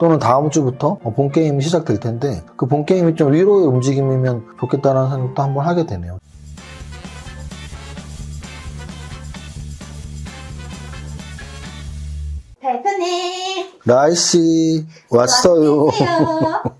또는 다음 주부터 어, 본 게임이 시작될 텐데 그 본 게임이 좀 위로의 움직임이면 좋겠다라는 생각도 한번 하게 되네요. 대표님 라이씨 왔어요.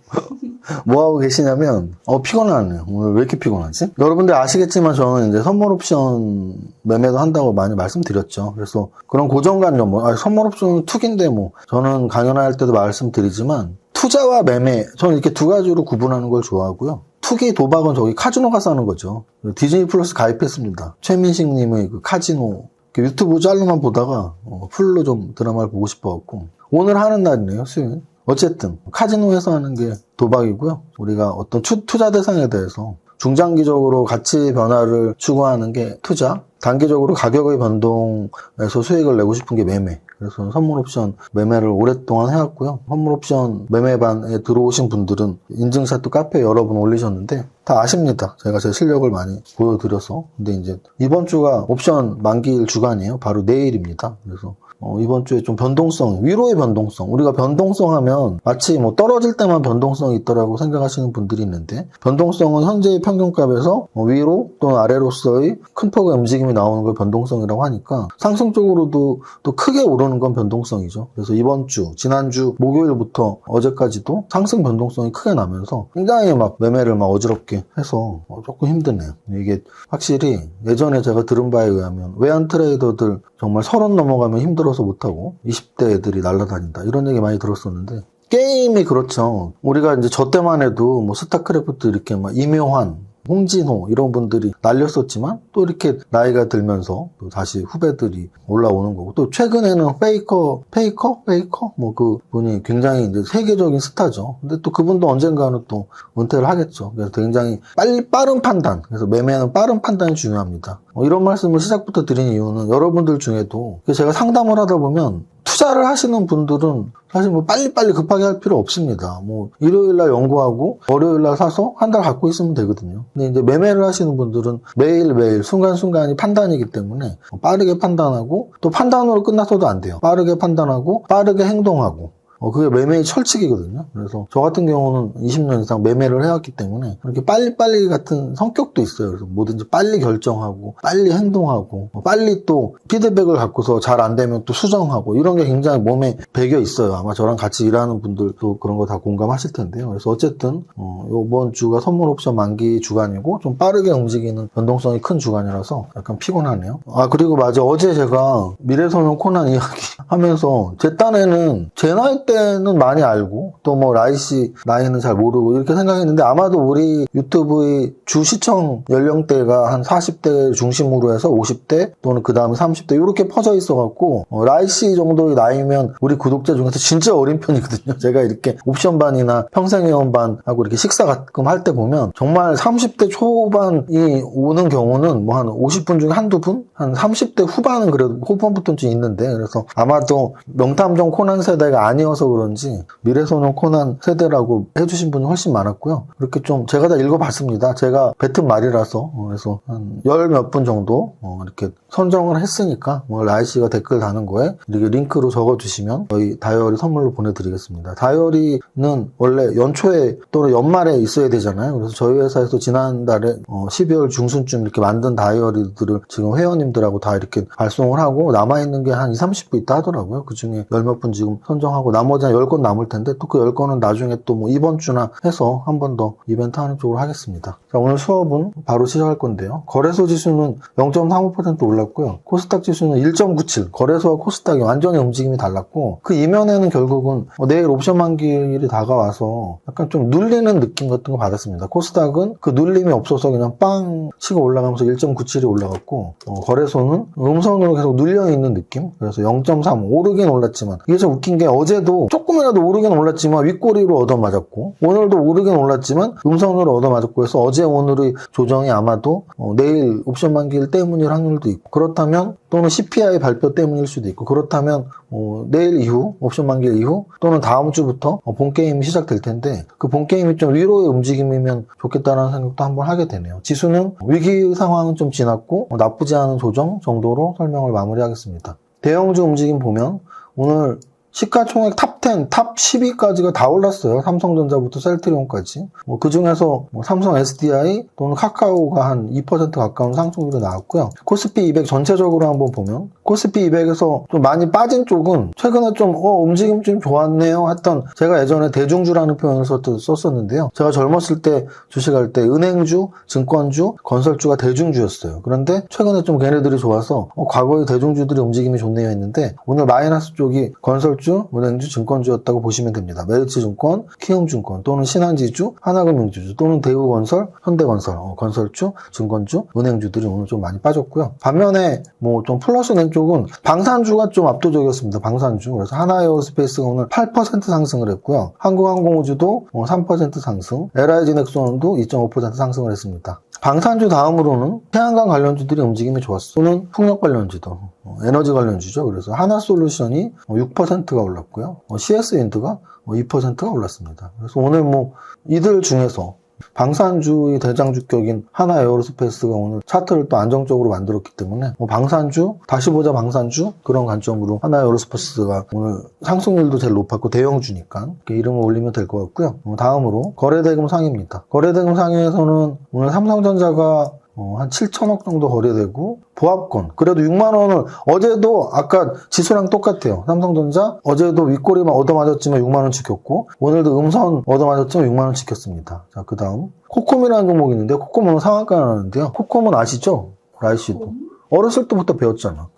안녕하세요. 뭐 하고 계시냐면 어 피곤하네요. 오늘 왜 이렇게 피곤하지? 여러분들 아시겠지만 저는 이제 선물 옵션 매매도 한다고 많이 말씀드렸죠. 그래서 그런 고정관념 뭐 아, 선물 옵션은 투기인데 뭐 저는 강연할 때도 말씀드리지만 투자와 매매 저는 이렇게 두 가지로 구분하는 걸 좋아하고요. 투기 도박은 저기 카지노 가서 하는 거죠. 디즈니 플러스 가입했습니다. 최민식 님의 그 카지노 그 유튜브 짤로만 보다가 어, 풀로 좀 드라마를 보고 싶어갖고 오늘 하는 날이네요 수요일 어쨌든 카지노에서 하는 게 도박이고요 우리가 어떤 투, 투자 대상에 대해서 중장기적으로 가치 변화를 추구하는 게 투자 단기적으로 가격의 변동에서 수익을 내고 싶은 게 매매 그래서 선물 옵션 매매를 오랫동안 해왔고요 선물 옵션 매매반에 들어오신 분들은 인증샷도 카페에 여러 분 올리셨는데 다 아십니다. 제가 제 실력을 많이 보여드려서. 근데 이제 이번 주가 옵션 만기일 주간이에요. 바로 내일입니다. 그래서 어, 이번 주에 좀 변동성, 위로의 변동성. 우리가 변동성 하면 마치 뭐 떨어질 때만 변동성이 있더라고 생각하시는 분들이 있는데 변동성은 현재의 평균값에서 어, 위로 또는 아래로서의 큰 폭의 움직임이 나오는 걸 변동성이라고 하니까 상승적으로도 또 크게 오르는 건 변동성이죠. 그래서 이번 주, 지난주 목요일부터 어제까지도 상승 변동성이 크게 나면서 굉장히 막 매매를 막 어지럽게 해서 어, 조금 힘드네요. 이게 확실히 예전에 제가 들은 바에 의하면 외환 트레이더들 정말 서른 넘어가면 힘들어 서 못하고 20대 애들이 날아다닌다 이런 얘기 많이 들었었는데 게임이 그렇죠. 우리가 이제 저 때만 해도 뭐 스타크래프트 이렇게 막 이묘한 홍진호 이런 분들이 날렸었지만 또 이렇게 나이가 들면서 또 다시 후배들이 올라오는 거고 또 최근에는 페이커 페이커 페이커 뭐 그 분이 굉장히 이제 세계적인 스타죠. 근데 또 그분도 언젠가는 또 은퇴를 하겠죠. 그래서 굉장히 빨리 빠른 판단. 그래서 매매는 빠른 판단이 중요합니다. 어, 이런 말씀을 시작부터 드린 이유는 여러분들 중에도 제가 상담을 하다 보면 투자를 하시는 분들은 사실 뭐 빨리빨리 급하게 할 필요 없습니다. 뭐 일요일 날 연구하고 월요일 날 사서 한 달 갖고 있으면 되거든요. 근데 이제 매매를 하시는 분들은 매일매일 순간순간이 판단이기 때문에 빠르게 판단하고 또 판단으로 끝나서도 안 돼요. 빠르게 판단하고 빠르게 행동하고 어, 그게 매매의 철칙이거든요. 그래서 저 같은 경우는 20년 이상 매매를 해왔기 때문에 이렇게 빨리빨리 같은 성격도 있어요. 그래서 뭐든지 빨리 결정하고, 빨리 행동하고, 뭐 빨리 또 피드백을 갖고서 잘 안 되면 또 수정하고, 이런 게 굉장히 몸에 배겨 있어요. 아마 저랑 같이 일하는 분들도 그런 거 다 공감하실 텐데요. 그래서 어쨌든, 어, 이번 주가 선물 옵션 만기 주간이고, 좀 빠르게 움직이는 변동성이 큰 주간이라서 약간 피곤하네요. 아, 그리고 맞아. 어제 제가 미래소년 코난 이야기 하면서 제 딴에는 제 나이 때는 많이 알고 또 뭐 라이 씨 나이는 잘 모르고 이렇게 생각했는데 아마도 우리 유튜브의 주 시청 연령대가 한 40대 중심으로 해서 50대 또는 그 다음에 30대 이렇게 퍼져 있어갖고 어, 라이 씨 정도의 나이면 우리 구독자 중에서 진짜 어린 편이거든요. 제가 이렇게 옵션반이나 평생회원반하고 이렇게 식사 가끔 할 때 보면 정말 30대 초반이 오는 경우는 뭐 한 50분 중에 한두 분? 한 30대 후반은 그래도 후반부터는 좀 있는데 그래서 아마도 명탐정 코난 세대가 아니어서 그런지 미래소년 코난 세대라고 해주신 분이 훨씬 많았고요. 이렇게 좀 제가 다 읽어봤습니다. 제가 뱉은 말이라서 어, 그래서 한 열 몇 분 정도 어, 이렇게 선정을 했으니까 뭐 라이 씨가 댓글 다는 거에 이렇게 링크로 적어주시면 저희 다이어리 선물로 보내드리겠습니다. 다이어리는 원래 연초에 또는 연말에 있어야 되잖아요. 그래서 저희 회사에서 지난달에 어, 12월 중순쯤 이렇게 만든 다이어리들을 지금 회원님들하고 다 이렇게 발송을 하고 남아있는 게 한 2, 30부 있다 하더라고요. 그 중에 열 몇 분 지금 선정하고 나머지 한 10건 남을 텐데 또 그 10건은 나중에 또 뭐 이번 주나 해서 한 번 더 이벤트 하는 쪽으로 하겠습니다. 자, 오늘 수업은 바로 시작할 건데요. 거래소 지수는 0.35% 올랐고요. 코스닥 지수는 1.97. 거래소와 코스닥이 완전히 움직임이 달랐고 그 이면에는 결국은 어, 내일 옵션 만기일이 다가와서 약간 좀 눌리는 느낌 같은 거 받았습니다. 코스닥은 그 눌림이 없어서 그냥 빵 치고 올라가면서 1.97이 올라갔고 어, 거래소는 음선으로 계속 눌려 있는 느낌. 그래서 0.3 오르긴 올랐지만 이게 좀 웃긴 게 어제도 조금이라도 오르긴 올랐지만 윗꼬리로 얻어맞았고 오늘도 오르긴 올랐지만 음선으로 얻어맞았고 해서 어제 오늘의 조정이 아마도 어, 내일 옵션 만기일 때문일 확률도 있고 그렇다면 또는 CPI 발표 때문일 수도 있고 그렇다면 어, 내일 이후 옵션 만기일 이후 또는 다음 주부터 어, 본 게임이 시작될 텐데 그 본 게임이 좀 위로의 움직임이면 좋겠다는 생각도 한번 하게 되네요. 지수는 위기 상황은 좀 지났고 어, 나쁘지 않은 조정 정도로 설명을 마무리하겠습니다. 대형주 움직임 보면 오늘 시가총액 탑 10, 탑 10위까지가 다 올랐어요. 삼성전자부터 셀트리온까지. 뭐, 그 중에서 뭐 삼성 SDI 또는 카카오가 한 2% 가까운 상승률이 나왔고요. 코스피 200 전체적으로 한번 보면, 코스피 200에서 좀 많이 빠진 쪽은 최근에 좀, 어, 움직임 좀 좋았네요. 했던, 제가 예전에 대중주라는 표현을 썼- 썼었는데요. 제가 젊었을 때 주식할 때 은행주, 증권주, 건설주가 대중주였어요. 그런데 최근에 좀 걔네들이 좋아서, 어, 과거의 대중주들이 움직임이 좋네요 했는데, 오늘 마이너스 쪽이 건설 주, 은행주, 증권주였다고 보시면 됩니다. 메리츠증권, 키움증권 또는 신한지주, 하나금융지주 또는 대우건설, 현대건설, 어, 건설주, 증권주, 은행주들이 오늘 좀 많이 빠졌고요. 반면에 뭐 좀 플러스 낸 쪽은 방산주가 좀 압도적이었습니다. 방산주. 그래서 하나에어스페이스가 오늘 8% 상승을 했고요. 한국항공우주도 어, 3% 상승, LIG넥스원도 2.5% 상승을 했습니다. 방산주 다음으로는 태양광 관련주들이 움직임이 좋았어. 또는 풍력 관련주도 어, 에너지 관련주죠. 그래서 하나솔루션이 6%가 올랐고요. 어, CS윈드가 2%가 올랐습니다. 그래서 오늘 뭐 이들 중에서 방산주의 대장주격인 하나 에어로스페이스가 오늘 차트를 또 안정적으로 만들었기 때문에 뭐 방산주 다시 보자 방산주 그런 관점으로 하나 에어로스페이스가 오늘 상승률도 제일 높았고 대형주니까 이렇게 이름을 올리면 될 것 같고요. 어, 다음으로 거래대금 상위입니다. 거래대금 상위에서는 오늘 삼성전자가 어, 한 7천억 정도 거래되고 보합권. 그래도 6만 원을 어제도 아까 지수랑 똑같아요. 삼성전자 어제도 윗꼬리만 얻어맞았지만 6만 원 지켰고 오늘도 음선 얻어맞았지만 6만 원 지켰습니다. 자 그 다음 코콤이라는 종목이 있는데 코콤은 상한가 나는데요. 코콤은 아시죠? 라이씨도. 어렸을 때부터 배웠잖아.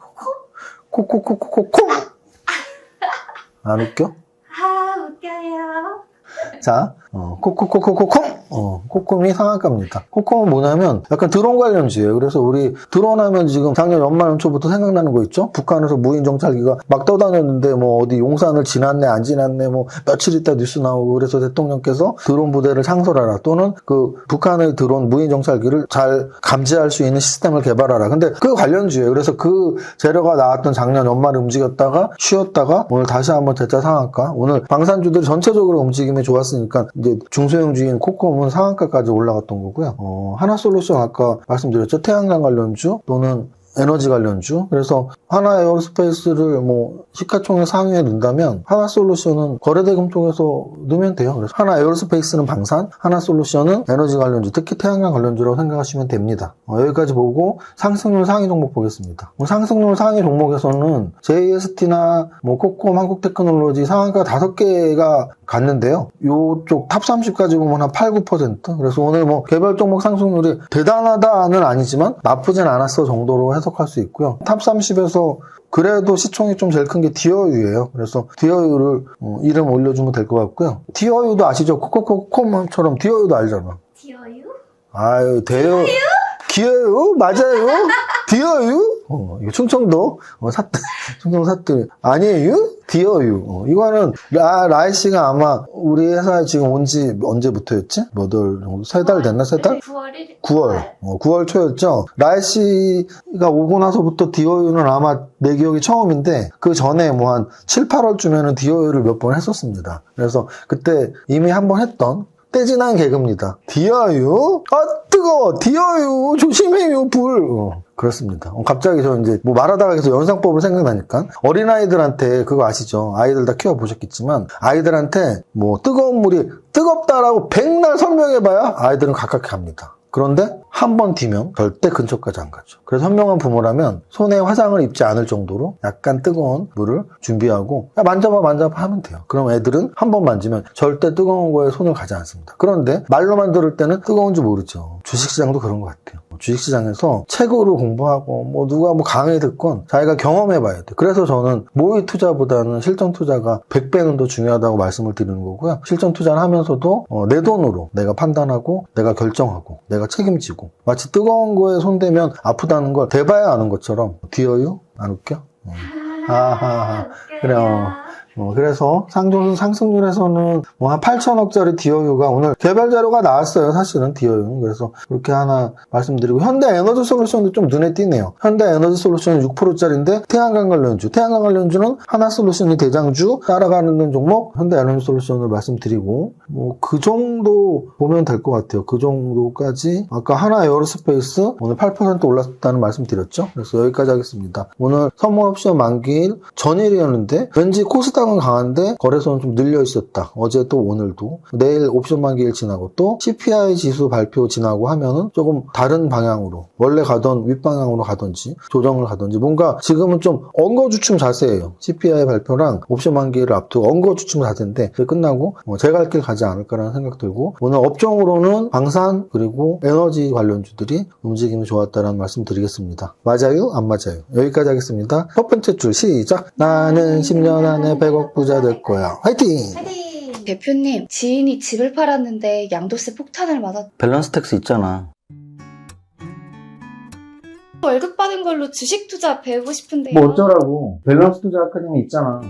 코코코코코콤 안 웃겨? 아, 웃겨요. 자, 어, 코코코코코콤! 어, 코콤이 상한가입니다. 코콤은 뭐냐면 약간 드론 관련주예요. 그래서 우리 드론 하면 지금 작년 연말 연초부터 생각나는 거 있죠? 북한에서 무인 정찰기가 막 떠다녔는데 뭐 어디 용산을 지났네 안 지났네 뭐 며칠 있다 뉴스 나오고 그래서 대통령께서 드론 부대를 창설하라 또는 그 북한의 드론 무인 정찰기를 잘 감지할 수 있는 시스템을 개발하라. 근데 그 관련주예요. 그래서 그 재료가 나왔던 작년 연말에 움직였다가 쉬었다가 오늘 다시 한번 대자 상한가. 오늘 방산주들이 전체적으로 움직임이 좋았으니까 이제 중소형주인 코콤은 상한가까지 올라갔던 거고요. 어, 하나솔루션 아까 말씀드렸죠. 태양광 관련주 또는 에너지 관련주. 그래서 하나 에어로스페이스를 뭐 시가총액 상위에 넣는다면 하나 솔루션은 거래대금 쪽에서 넣으면 돼요. 그래서 하나 에어로스페이스는 방산, 하나 솔루션은 에너지 관련주, 특히 태양광 관련주라고 생각하시면 됩니다. 어, 여기까지 보고 상승률 상위 종목 보겠습니다. 뭐 상승률 상위 종목에서는 JST나 뭐 코콤, 한국테크놀로지 상한가 다섯 개가 갔는데요. 요쪽 탑 30까지 보면 한 8, 9%. 그래서 오늘 뭐 개별 종목 상승률이 대단하다는 아니지만 나쁘진 않았어 정도로 해 석할 수 있고요. 탑 30에서 그래도 시총이 좀 제일 큰 게 디어유예요. 그래서 디어유를 어, 이름 올려주면 될 것 같고요. 디어유도 아시죠? 코코코콤처럼 디어유도 알잖아. 지어유? 아유 대요. 기어유 맞아요. 디어유? 어, 이거 충청도 어, 사 충청 사투리 아니에요? 디어유. 어, 이거는 라 라이 씨가 아마 우리 회사에 지금 온 지 언제부터였지? 몇 월 정도? 세 달 됐나? 세 달? 9월 1일. 9월, 어, 9월 초였죠. 라이 씨가 오고 나서부터 디어유는 아마 내 기억이 처음인데 그 전에 뭐 한 7, 8월쯤에는 디어유를 몇 번 했었습니다. 그래서 그때 이미 한 번 했던 떼진한 개그입니다. 디어유? 아 뜨거워! 디어유! 조심해요 불! 어, 그렇습니다. 어, 갑자기 저 이제 뭐 말하다가 계속 연상법을 생각나니까 어린아이들한테 그거 아시죠? 아이들 다 키워보셨겠지만 아이들한테 뭐 뜨거운 물이 뜨겁다라고 백날 설명해봐야 아이들은 가깝게 합니다. 그런데 한 번 뒤면 절대 근처까지 안 가죠. 그래서 현명한 부모라면 손에 화상을 입지 않을 정도로 약간 뜨거운 물을 준비하고 야 만져봐 만져봐 하면 돼요. 그럼 애들은 한 번 만지면 절대 뜨거운 거에 손을 가지 않습니다. 그런데 말로만 들을 때는 뜨거운 줄 모르죠. 주식시장도 그런 것 같아요. 주식시장에서 책으로 공부하고 뭐 누가 뭐 강의 듣건 자기가 경험해 봐야 돼. 그래서 저는 모의 투자보다는 실전 투자가 100배는 더 중요하다고 말씀을 드리는 거고요. 실전 투자를 하면서도 어, 내 돈으로 내가 판단하고 내가 결정하고 내가 책임지고 마치 뜨거운 거에 손대면 아프다는 걸 대봐야 아는 것처럼 뒤어요? 안 웃겨? 어. 아하하. 그래요. 어, 그래서 상종 상승률에서는 뭐 한 8천억짜리 디어유가 오늘 개별 자료가 나왔어요. 사실은 디어유는 그래서 그렇게 하나 말씀드리고 현대 에너지 솔루션도 좀 눈에 띄네요. 현대 에너지 솔루션은 6%짜리인데 태양광 관련주, 태양광 관련주는 하나 솔루션이 대장주 따라가는 종목 현대 에너지 솔루션을 말씀드리고 뭐 그 정도 보면 될 것 같아요. 그 정도까지 아까 하나 에어로스페이스 오늘 8% 올랐다는 말씀 드렸죠. 그래서 여기까지 하겠습니다. 오늘 선물 옵션 만기일 전일이었는데 왠지 코스닥 코스닥은 강한데 거래소는 좀 늘려 있었다. 어제 또 오늘도 내일 옵션 만기일 지나고 또 CPI 지수 발표 지나고 하면은 조금 다른 방향으로 원래 가던 윗방향으로 가든지 조정을 가든지 뭔가 지금은 좀 엉거주춤 자세예요. CPI 발표랑 옵션 만기를 앞두고 엉거주춤 자세인데 그게 끝나고 뭐 제가 할 길 가지 않을까라는 생각 들고 오늘 업종으로는 방산 그리고 에너지 관련주들이 움직임이 좋았다는 말씀 드리겠습니다. 맞아요? 안 맞아요? 여기까지 하겠습니다. 첫 번째 줄 시작. 나는 10년 안에 100억 부자 될 거야. 화이팅! 파이팅! 대표님, 지인이 집을 팔았는데 양도세 폭탄을 맞았... 밸런스 텍스 있잖아. 월급 받은 걸로 주식 투자 배우고 싶은데요. 뭐 어쩌라고. 밸런스 투자 아카데미 있잖아.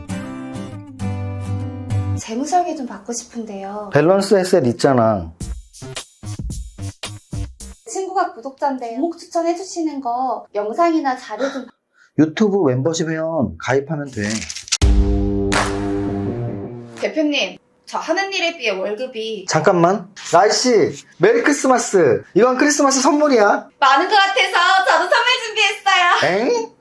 재무 설계 좀 받고 싶은데요. 밸런스 엑셀 있잖아. 친구가 구독자인데 종목 추천해주시는 거 영상이나 자료 좀 유튜브 멤버십 회원 가입하면 돼. 대표님, 저 하는 일에 비해 월급이 잠깐만. 나이씨, 메리 크리스마스. 이건 크리스마스 선물이야. 많은 것 같아서 저도 선물 준비했어요. 엥?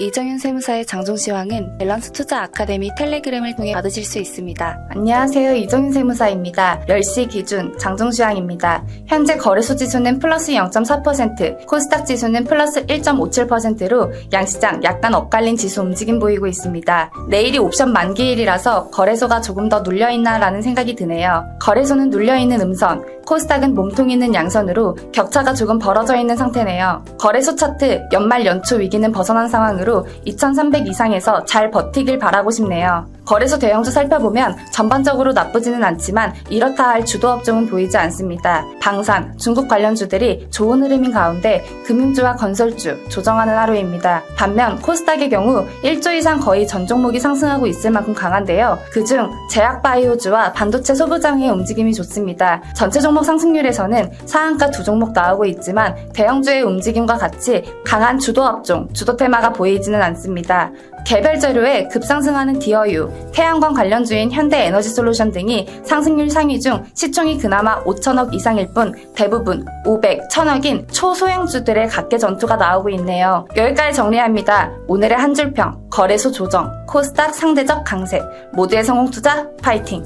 이정윤 세무사의 장종시황은 밸런스 투자 아카데미 텔레그램을 통해 받으실 수 있습니다. 안녕하세요. 이정윤 세무사입니다. 10시 기준 장종시황입니다. 현재 거래소 지수는 플러스 0.4%, 코스닥 지수는 플러스 1.57%로 양시장 약간 엇갈린 지수 움직임 보이고 있습니다. 내일이 옵션 만기일이라서 거래소가 조금 더 눌려있나 라는 생각이 드네요. 거래소는 눌려있는 음선, 코스닥은 몸통 있는 양선으로 격차가 조금 벌어져 있는 상태네요. 거래소 차트 연말 연초 위기는 벗어난 상황으로 2300 이상에서 잘 버티길 바라고 싶네요. 거래소 대형주 살펴보면 전반적으로 나쁘지는 않지만 이렇다 할 주도 업종은 보이지 않습니다. 방산, 중국 관련주들이 좋은 흐름인 가운데 금융주와 건설주 조정하는 하루입니다. 반면 코스닥의 경우 1조 이상 거의 전 종목이 상승하고 있을 만큼 강한데요. 그중 제약 바이오주와 반도체 소부장의 움직임이 좋습니다. 전체 종목 상승률에서는 상한가 두 종목 나오고 있지만 대형주의 움직임과 같이 강한 주도 업종, 주도 테마가 보이지는 않습니다. 개별 재료에 급상승하는 디어유, 태양광 관련주인 현대에너지솔루션 등이 상승률 상위 중 시총이 그나마 5천억 이상일 뿐 대부분 500, 1000억인 초소형주들의 각계 전투가 나오고 있네요. 여기까지 정리합니다. 오늘의 한 줄평, 거래소 조정, 코스닥 상대적 강세, 모두의 성공 투자 파이팅!